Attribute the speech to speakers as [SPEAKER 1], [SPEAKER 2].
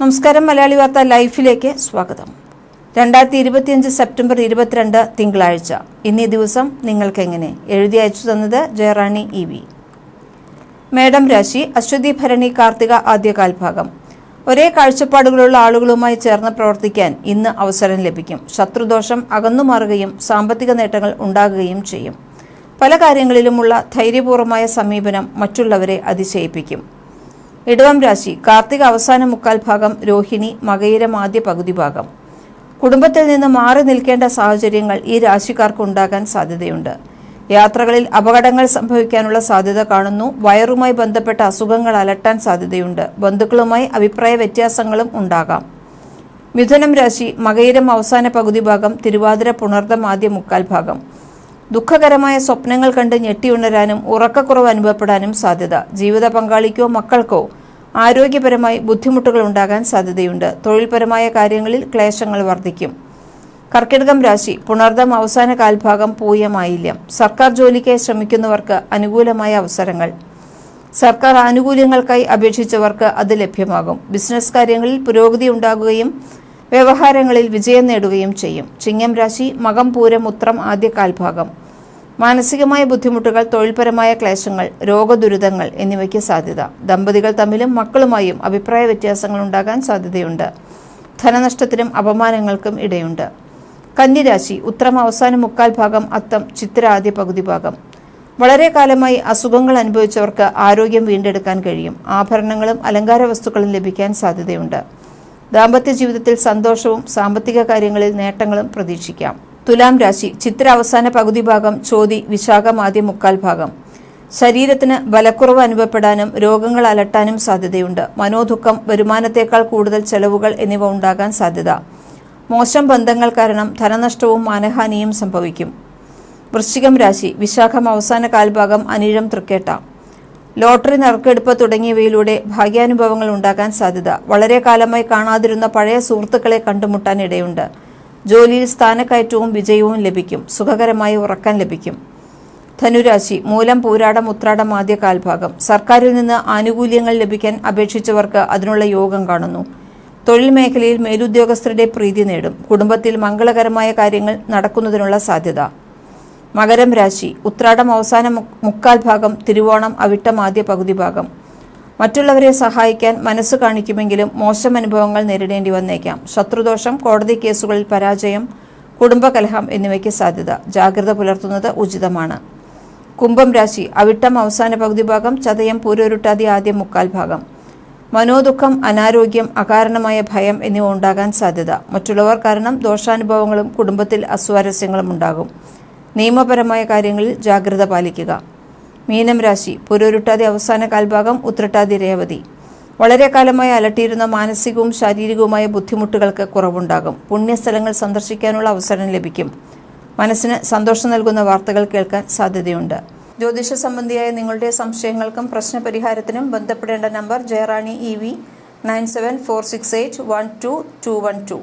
[SPEAKER 1] നമസ്കാരം മലയാളി വാർത്ത ലൈഫിലേക്ക് സ്വാഗതം. രണ്ടായിരത്തി ഇരുപത്തിയഞ്ച് സെപ്റ്റംബർ ഇരുപത്തിരണ്ട് തിങ്കളാഴ്ച. ഇന്നീ ദിവസം നിങ്ങൾക്കെങ്ങനെ? എഴുതി അയച്ചു തന്നത് ജയറാണി ഇ വി. മേഡം രാശി അശ്വതി ഭരണി കാർത്തിക ആദ്യ കാൽഭാഗം. ഒരേ കാഴ്ചപ്പാടുകളുള്ള ആളുകളുമായി ചേർന്ന് പ്രവർത്തിക്കാൻ ഇന്ന് അവസരം ലഭിക്കും. ശത്രുദോഷം അകന്നുമാറുകയും സാമ്പത്തിക നേട്ടങ്ങൾ ഉണ്ടാകുകയും ചെയ്യും. പല കാര്യങ്ങളിലുമുള്ള ധൈര്യപൂർവമായ സമീപനം മറ്റുള്ളവരെ അതിശയിപ്പിക്കും. ഇടവം രാശി കാർത്തിക അവസാന മുക്കാൽ ഭാഗം രോഹിണി മകയിരം ആദ്യ പകുതി ഭാഗം. കുടുംബത്തിൽ നിന്ന് മാറി നിൽക്കേണ്ട സാഹചര്യങ്ങൾ ഈ രാശിക്കാർക്ക് ഉണ്ടാകാൻ സാധ്യതയുണ്ട്. യാത്രകളിൽ അപകടങ്ങൾ സംഭവിക്കാനുള്ള സാധ്യത കാണുന്നു. വയറുമായി ബന്ധപ്പെട്ട അസുഖങ്ങൾ അലട്ടാൻ സാധ്യതയുണ്ട്. ബന്ധുക്കളുമായി അഭിപ്രായ വ്യത്യാസങ്ങളും ഉണ്ടാകാം. മിഥുനം രാശി മകയിരം അവസാന പകുതി ഭാഗം തിരുവാതിര പുണർദം ആദ്യ മുക്കാൽ ഭാഗം. ദുഃഖകരമായ സ്വപ്നങ്ങൾ കണ്ട് ഞെട്ടിയുണരാനും ഉറക്കക്കുറവ് അനുഭവപ്പെടാനും സാധ്യത. ജീവിത പങ്കാളിക്കോ മക്കൾക്കോ ആരോഗ്യപരമായി ബുദ്ധിമുട്ടുകൾ ഉണ്ടാകാൻ സാധ്യതയുണ്ട്. തൊഴിൽപരമായ കാര്യങ്ങളിൽ ക്ലേശങ്ങൾ വർദ്ധിക്കും. കർക്കിടകം രാശി പുണർദം അവസാന കാൽഭാഗം പൂയമായില്ല. സർക്കാർ ജോലിക്കായി ശ്രമിക്കുന്നവർക്ക് അനുകൂലമായ അവസരങ്ങൾ. സർക്കാർ ആനുകൂല്യങ്ങൾക്കായി അപേക്ഷിച്ചവർക്ക് അത് ലഭ്യമാകും. ബിസിനസ് കാര്യങ്ങളിൽ പുരോഗതി ഉണ്ടാകുകയും വ്യവഹാരങ്ങളിൽ വിജയം നേടുകയും ചെയ്യും. ചിങ്ങം രാശി മകം പൂരം ഉത്രം ആദ്യ കാൽഭാഗം. മാനസികമായ ബുദ്ധിമുട്ടുകൾ തൊഴിൽപരമായ ക്ലേശങ്ങൾ രോഗദുരിതങ്ങൾ എന്നിവയ്ക്ക് സാധ്യത. ദമ്പതികൾ തമ്മിലും മക്കളുമായും അഭിപ്രായ വ്യത്യാസങ്ങൾ ഉണ്ടാകാൻ സാധ്യതയുണ്ട്. ധനനഷ്ടത്തിനും അപമാനങ്ങൾക്കും ഇടയുണ്ട്. കന്നിരാശി ഉത്രം അവസാന മുക്കാൽ ഭാഗം അത്തം ചിത്ര ആദ്യ പകുതി ഭാഗം. വളരെ കാലമായി അസുഖങ്ങൾ അനുഭവിച്ചവർക്ക് ആരോഗ്യം വീണ്ടെടുക്കാൻ കഴിയും. ആഭരണങ്ങളും അലങ്കാര വസ്തുക്കളും ലഭിക്കാൻ സാധ്യതയുണ്ട്. ദാമ്പത്യ ജീവിതത്തിൽ സന്തോഷവും സാമ്പത്തിക കാര്യങ്ങളിൽ നേട്ടങ്ങളും പ്രതീക്ഷിക്കാം. തുലാം രാശി ചിത്ര അവസാന പകുതി ഭാഗം ചോതി വിശാഖം ആദ്യ മുക്കാൽ ഭാഗം. ശരീരത്തിന് ബലക്കുറവ് അനുഭവപ്പെടാനും രോഗങ്ങൾ അലട്ടാനും സാധ്യതയുണ്ട്. മനോദുഃഖം വരുമാനത്തേക്കാൾ കൂടുതൽ ചെലവുകൾ എന്നിവ ഉണ്ടാകാൻ സാധ്യത. മോശം ബന്ധങ്ങൾ കാരണം ധനനഷ്ടവും മാനഹാനിയും സംഭവിക്കും. വൃശ്ചികം രാശി വിശാഖം അവസാന കാൽഭാഗം അനിഴം തൃക്കേട്ട. ലോട്ടറി നറുക്കെടുപ്പ് തുടങ്ങിയവയിലൂടെ ഭാഗ്യാനുഭവങ്ങൾ ഉണ്ടാകാൻ സാധ്യത വളരെ കാലമായി കാണാതിരുന്ന പഴയ സുഹൃത്തുക്കളെ കണ്ടുമുട്ടാൻ ഇടയുണ്ട്. ജോലിയിൽ സ്ഥാനക്കയറ്റവും വിജയവും ലഭിക്കും. സുഖകരമായി ഉറക്കാൻ ലഭിക്കും. ധനുരാശി മൂലം പോരാടം ഉത്രാടം ആദ്യ കാൽഭാഗം. സർക്കാരിൽ നിന്ന് ആനുകൂല്യങ്ങൾ ലഭിക്കാൻ അപേക്ഷിച്ചവർക്ക് അതിനുള്ള യോഗം കാണുന്നു. തൊഴിൽ മേഖലയിൽ മേലുദ്യോഗസ്ഥരുടെ പ്രീതി നേടും. കുടുംബത്തിൽ മംഗളകരമായ കാര്യങ്ങൾ നടക്കുന്നതിനുള്ള സാധ്യത. മകരം രാശി ഉത്രാടം അവസാന മുക്കാൽ ഭാഗം തിരുവോണം അവിട്ടം ആദ്യ പകുതി ഭാഗം. മറ്റുള്ളവരെ സഹായിക്കാൻ മനസ്സ് കാണിക്കുമെങ്കിലും മോശം അനുഭവങ്ങൾ നേരിടേണ്ടി വന്നേക്കാം. ശത്രുദോഷം കോടതി കേസുകളിൽ പരാജയം കുടുംബകലഹം എന്നിവയ്ക്ക് സാധ്യത. ജാഗ്രത പുലർത്തുന്നത് ഉചിതമാണ്. കുംഭം രാശി അവിട്ടം അവസാന പകുതി ഭാഗം ചതയം പൂരൊരുട്ടാതി ആദ്യ മുക്കാൽ ഭാഗം. മനോദുഃഖം അനാരോഗ്യം അകാരണമായ ഭയം എന്നിവ ഉണ്ടാകാൻ സാധ്യത. മറ്റുള്ളവർ കാരണം ദോഷാനുഭവങ്ങളും കുടുംബത്തിൽ അസ്വാരസ്യങ്ങളും ഉണ്ടാകും. നിയമപരമായ കാര്യങ്ങളിൽ ജാഗ്രത പാലിക്കുക. മീനം രാശി പുരൊരുട്ടാതി അവസാന കാൽഭാഗം ഉത്രട്ടാതി രേവതി. വളരെ കാലമായി അലട്ടിയിരുന്ന മാനസികവും ശാരീരികവുമായ ബുദ്ധിമുട്ടുകൾക്ക് കുറവുണ്ടാകും. പുണ്യസ്ഥലങ്ങൾ സന്ദർശിക്കാനുള്ള അവസരം ലഭിക്കും. മനസ്സിന് സന്തോഷം നൽകുന്ന വാർത്തകൾ കേൾക്കാൻ സാധ്യതയുണ്ട്. ജ്യോതിഷ സംബന്ധിയായ നിങ്ങളുടെ സംശയങ്ങൾക്കും പ്രശ്നപരിഹാരത്തിനും ബന്ധപ്പെടേണ്ട number Jayarani E V nine seven four six eight one two two one two.